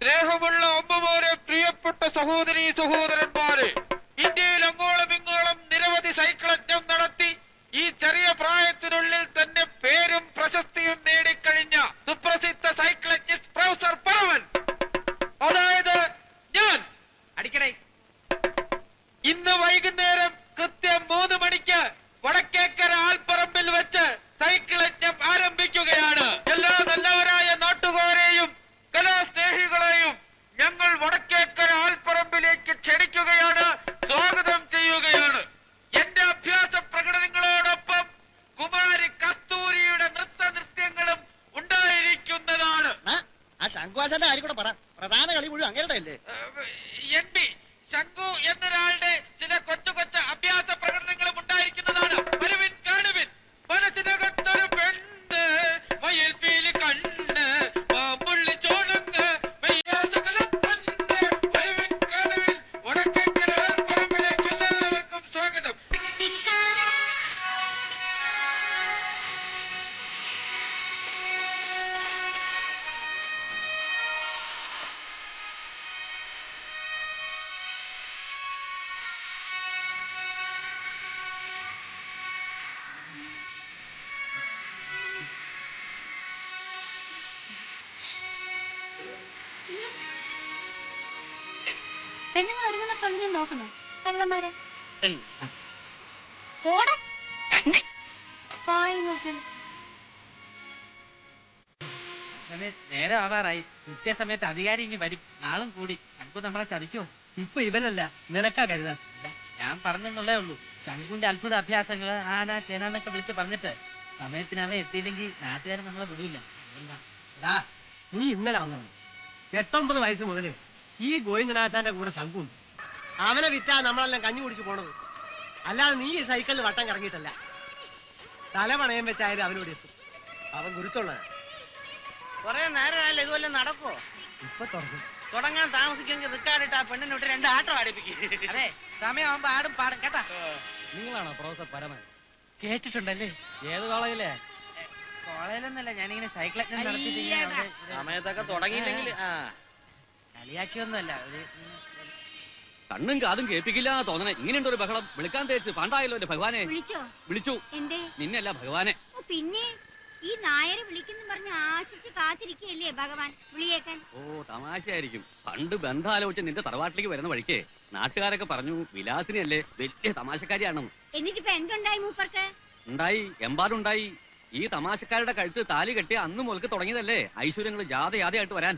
സ്നേഹമുള്ള അമ്മമാരെ പ്രിയപ്പെട്ട സഹോദരി സഹോദരന്മാരെ ഇന്ത്യയിൽ അങ്ങോളം ഇങ്ങോളം നിരവധി സൈക്ലജ്ഞം നടത്തി ഈ ചെറിയ പ്രായത്തിനുള്ളിൽ തന്നെ പേരും പ്രശസ്തിയും നേടിക്കഴിഞ്ഞ സുപ്രസിദ്ധ സൈക്ലജ്ഞ പ്രൊഫസർ പരമൻ. അതായത് ഞാൻ. അടിക്കടേ ആൽപ്പറമ്പിലേക്ക് സ്വാഗതം ചെയ്യുകയാണ്. എന്റെ അഭ്യാസ പ്രകടനങ്ങളോടൊപ്പം കുമാരി കസ്തൂരിയുടെ നൃത്ത നൃത്യങ്ങളും ഉണ്ടായിരിക്കുന്നതാണ്. ആ, ശങ്കുവാശന്റെ കാര്യം കൂടെ പറ. പ്രധാന കളി മുഴുവൻ അങ്ങനെ എൻ പി ശംഖു എന്നൊരാളുടെ ചില കൊച്ചു പെണ്ണുങ്ങൾ ഒരുങ്ങുന്ന കണ്ണു നോക്കുന്നു കള്ളന്മാരെ നേരെ ആവാറായി. കൃത്യസമയത്ത് അധികാരി ഇനി വരും. നാളും കൂടി. ശംഖു നമ്മളെ ചതിക്കോ ഇപ്പൊ ഇവനല്ല. നിനക്കാ കരുതാൻ. ഞാൻ പറഞ്ഞെന്നുള്ളേ ഉള്ളൂ. ശംഖുന്റെ അത്ഭുത അഭ്യാസങ്ങൾ ആന ചേനാന്നൊക്കെ വിളിച്ച് പറഞ്ഞിട്ട് സമയത്തിന് അവൻ എത്തിയില്ലെങ്കിൽ നാട്ടുകാരൻ നമ്മളെ വിടില്ല. നീ ഇന്നലെ വന്നത് എട്ടൊമ്പത് വയസ്സ് മുതൽ ഈ ഗോവിന്ദനാശാന്റെ കൂടെ ശങ്കും അവനെ വിറ്റാ നമ്മളെല്ലാം കഞ്ഞി കുടിച്ചു പോണത്. അല്ലാതെ നീ ഈ സൈക്കിളിൽ വട്ടം കറങ്ങിയിട്ടല്ല. തല പണയം വെച്ചായാലും അവനോട് എത്തും. അവൻ ഗുരുത്തുള്ളവൻ കൊറേ നേരമായാലും ഇതുപോലെ നടക്കോ ഇപ്പൊ തുടങ്ങും. തുടങ്ങാൻ താമസിക്കുമെങ്കിൽ റിക്കാർഡിട്ട് ആ പെണ്ണിനോട്ട് രണ്ട് ആട്ടം ആടിപ്പിക്കും. അതെ സമയമാകുമ്പോ ആടും പാടും. കേട്ടാ? നിങ്ങളാണോ പ്രൊഫസർ പരമൻ? കേട്ടിട്ടുണ്ടല്ലേ? ഏത് കോളേജിലെ? കോളേജിലൊന്നല്ല ഞാനിങ്ങനെ സൈക്കിൾ സമയത്തൊക്കെ തുടങ്ങിയില്ലെങ്കിൽ ആ കളിയാക്കിയൊന്നുമല്ല ഒരു കണ്ണും കാതും കേൾപ്പിക്കില്ല തോന്നണേ. ഇങ്ങനെയുണ്ട് ഒരു ബഹളം. വിളിക്കാൻ തേച്ച് പാണ്ടായല്ലോ എന്റെ ഭഗവാനെ. വിളിച്ചോ? വിളിച്ചു. എന്തേ? നിന്നല്ല ഭഗവാനെ. ഓ, പിന്നെ? ഈ നായരെ വിളിക്കുന്നു പറഞ്ഞ് ആശിച്ച് കാത്തിരിക്കുകയല്ലേ ഭഗവാൻ? വിളിയേക്കാൻ? ഓ തമാശയായിരിക്കും. പണ്ട് ബന്ധാലോചിച്ച് നിന്റെ തറവാട്ടിലേക്ക് വരുന്ന വഴിക്ക് നാട്ടുകാരൊക്കെ പറഞ്ഞു വിലാസിനെ അല്ലേ വലിയ തമാശക്കാരിയാണെന്ന്. എന്നിട്ടിപ്പോ എന്തുണ്ടായി മൂപ്പർക്ക്? ഉണ്ടായി എമ്പാടുണ്ടായി. ഈ തമാശക്കാരുടെ കഴുത്ത് താലി കെട്ടി അന്ന് മുതൽക്ക് തുടങ്ങിയതല്ലേ? ഐശ്വര്യങ്ങൾ ജാഥ ആയിട്ട് വരാൻ.